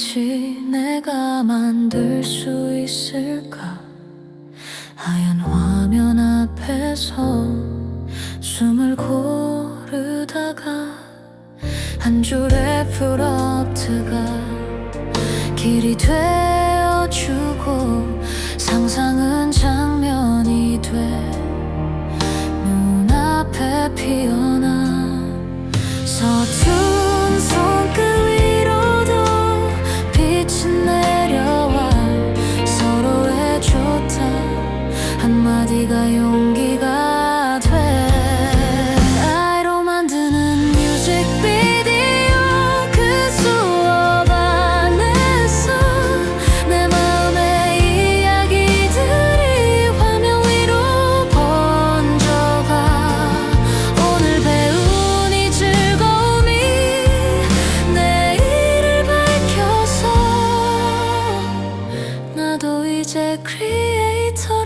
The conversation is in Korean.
빛이 내가 만들 수 있을까? 하얀 화면 앞에서 숨을 고르다가 한 줄의 프로프트가 길이 되어주고 한마디가 용기가 돼. 아이로 만드는 뮤직 비디오 그 수업 안에서 내 마음의 이야기들이 화면 위로 번져가. 오늘 배운 이 즐거움이 내일을 밝혀서 나도 이제 크리에이터로